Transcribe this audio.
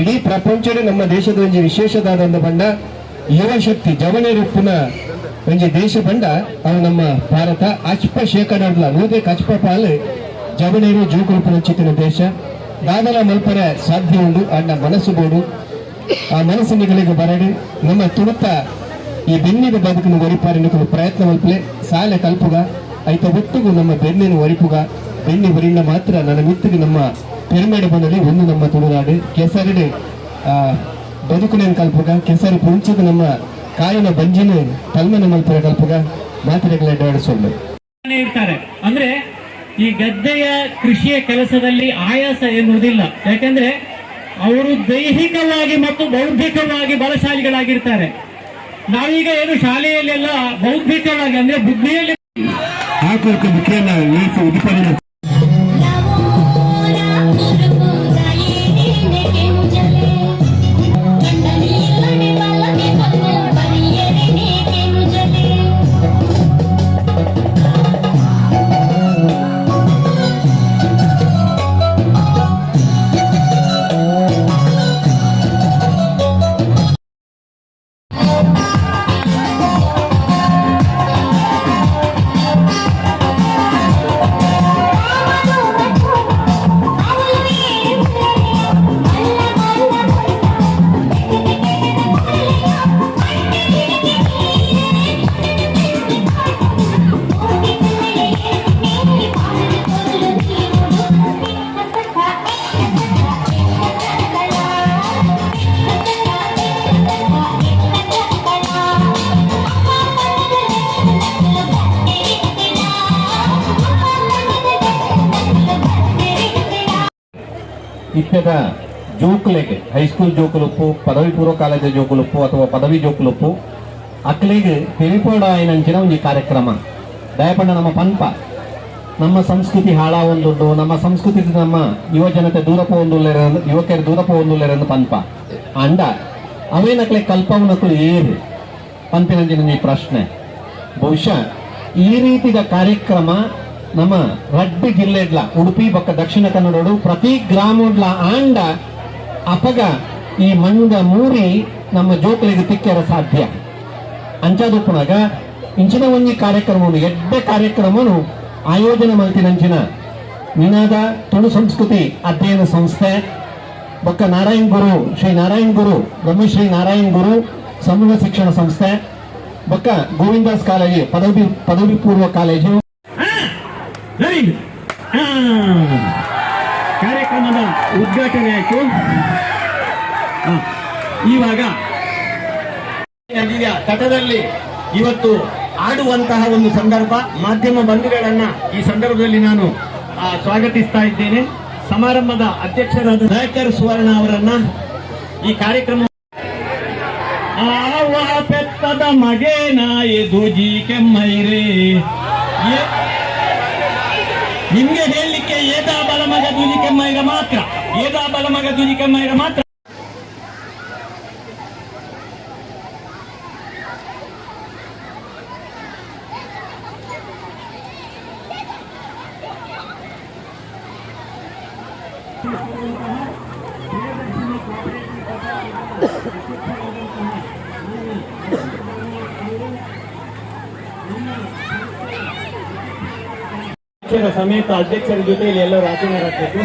ಇಡೀ ಪ್ರಪಂಚದ ನಮ್ಮ ದೇಶದ ಒಂಜಿ ವಿಶೇಷದಾದ ಒಂದು ಬಂಡ ಯುವ ಶಕ್ತಿ ಜವನೇರುಪ್ಪುನ ಒಂಜಿ ದೇಶ ಬಂಡ ಅವು ನಮ್ಮ ಭಾರತ. ಅಚ್ಪ ಶೇಕಡಲ ನೂದೆ ಕಚ್ಪ ಪಾಲು ಜವನೇರು ಜೂಕುರುಪಿನ ಚಿತ್ತಿನ ದೇಶ. ದಾದಲ ಮಲ್ಪರ ಸಾಧ್ಯ ಉಂಡು, ಅಣ್ಣ ಮನಸ್ಸು ಬೋಡು ಆ ಮನಸ್ಸಿನಗಳಿಗೆ ಬರಡು. ನಮ್ಮ ತುಳುತ ಈ ಬೆನ್ನಿನ ಬದುಕನ್ನು ಒರಿಪಾರಿನ ಪ್ರಯತ್ನ ಮಲ್ಪಲೆ. ಸಾಲೆ ಕಲ್ಪುಗ ಐತ ಒಟ್ಟಿಗೂ ನಮ್ಮ ಬೆನ್ನಿನ ಒರಿಪುಗ. ಬೆನ್ನಿ ಬರಿಂದ ಮಾತ್ರ ನನ್ನ ಮಿತ್ತಿಗೆ ನಮ್ಮ ಪೆರುಮೇಡು ಬಂದಲ್ಲಿ ಒಂದು ನಮ್ಮ ತುಳುನಾಡು ಕೆಸರಿಡೆ ಆ ಬದುಕುನೇನು ಕಲ್ಪುಗ? ಕೆಸರು ಪುಂಚದ ನಮ್ಮ ಕಾಯಿನ ಬಂಜಿನ ತಲ್ಮನ ಮಲ್ಪರ ಕಲ್ಪುಗ? ಮಾತ್ರೆಗಳ ಅಡ್ಡಾಡಿಸೋದು. ಇರ್ತಾರೆ. ಅಂದ್ರೆ ಈ ಗದ್ದೆಯ ಕೃಷಿಯ ಕೆಲಸದಲ್ಲಿ ಆಯಾಸ ಎನ್ನುವುದಿಲ್ಲ. ಯಾಕಂದ್ರೆ ಅವರು ದೈಹಿಕವಾಗಿ ಮತ್ತು ಬೌದ್ಧಿಕವಾಗಿ ಬಲಶಾಲಿಗಳಾಗಿರ್ತಾರೆ. ನಾವೀಗ ಏನು ಶಾಲೆಯಲ್ಲೆಲ್ಲ ಬೌದ್ಧಿಕವಾಗಿ ಅಂದ್ರೆ ಬುದ್ಧಿಯಲ್ಲಿ ಇತ್ಯದ ಜೋಕುಲೆಗೆ ಹೈಸ್ಕೂಲ್ ಜೋಕುಲುಪ್ಪು, ಪದವಿ ಪೂರ್ವ ಕಾಲೇಜು ಜೋಕುಲುಪ್ಪು ಅಥವಾ ಪದವಿ ಜೋಕುಲುಪ್ಪು, ಅಕ್ಲೆಗೆ ತಿಳಿಪೋಡ ಏನಂಚಿನ ಒಂದು ಕಾರ್ಯಕ್ರಮ. ದಯಪಂಡ ನಮ್ಮ ಪಂಪ ನಮ್ಮ ಸಂಸ್ಕೃತಿ ಹಾಳಾವೊಂದುಂಡು, ನಮ್ಮ ಸಂಸ್ಕೃತಿ ನಮ್ಮ ಯುವಜನತೆ ದೂರಪ ಹೊಂದುಲ್ಲೆರ ಯುವಕರು ದೂರಪ ಪೋಂದುಲ್ಲೆರೆಂದು ಪಂಪ ಅಂಡ ಅವೇನಕ್ಲೆ ಕಲ್ಪವನಕ್ಕೂ ಏರು ಪಂಪಿನಂಚಿನ ಈ ಪ್ರಶ್ನೆ. ಬಹುಶಃ ಈ ರೀತಿಯ ಕಾರ್ಯಕ್ರಮ ನಮ್ಮ ರಡ್ಡಿ ಜಿಲ್ಲೆಡ್ಲ ಉಡುಪಿ ಪಕ್ಕ ದಕ್ಷಿಣ ಕನ್ನಡಡು ಪ್ರತಿ ಗ್ರಾಮಡ್ಲ ಆಂಡ ಅಪಗ ಈ ಮಂಗ ಮೂರಿ ನಮ್ಮ ಜೋಕಲಿಗೆ ತಿಕ್ಕರ ಸಾಧ್ಯ. ಅಂಚಾದಪ್ಪನಾಗ ಇಂಚಿನ ಒಂಜಿ ಕಾರ್ಯಕ್ರಮವನ್ನು, ಎಡ್ಡೆ ಕಾರ್ಯಕ್ರಮನು ಆಯೋಜನೆ ಮಲ್ತಿನಂಚಿನ ವಿನಾದ ತುಳು ಸಂಸ್ಕೃತಿ ಅಧ್ಯಯನ ಸಂಸ್ಥೆ, ಬೊಕ್ಕ ನಾರಾಯಣ್ ಗುರು, ಶ್ರೀ ನಾರಾಯಣ್ ಗುರು, ಬ್ರಹ್ಮಶ್ರೀ ನಾರಾಯಣ್ ಗುರು ಸಮೂಹ ಶಿಕ್ಷಣ ಸಂಸ್ಥೆ, ಬೊಕ್ಕ ಗೋವಿಂದಾಸ್ ಕಾಲೇಜು, ಪದವಿ ಪದವಿ ಪೂರ್ವ ಕಾಲೇಜು. ಆ, ಕಾರ್ಯಕ್ರಮದ ಉದ್ಘಾಟನೆ ಆಯಿತು. ಇವಾಗ ತಟದಲ್ಲಿ ಇವತ್ತು ಆಡುವಂತಹ ಒಂದು ಸಂದರ್ಭ ಮಾಧ್ಯಮ ಬಂಧುಗಳನ್ನ ಈ ಸಂದರ್ಭದಲ್ಲಿ ನಾನು ಸ್ವಾಗತಿಸ್ತಾ ಇದ್ದೇನೆ. ಸಮಾರಂಭದ ಅಧ್ಯಕ್ಷರಾದ ನಾಯಕರ್ ಸುವರ್ಣ ಅವರನ್ನ ಈ ಕಾರ್ಯಕ್ರಮ ಆವ ಪೆತ್ತದ ಮಗೇನ ಎದುಜಿ ಜಿ ಎ- ನಿಮ್ಗೆ ಹೇಳಲಿಕ್ಕೆ ಏದಾ ಬಲ ಮಗ ದುಜಿ ಕೆಮ್ಮೈರ ಮಾತ್ರ ಏದಾ ಬಲ ಮಗ ದುಜಿ ಕೆಮ್ಮೈರ ಮಾತ್ರ. ಸಮೇತ ಅಧ್ಯಕ್ಷರ ಜೊತೆಯಲ್ಲಿ ಎಲ್ಲರೂ ಆಚರಣೆ ಮತ್ತು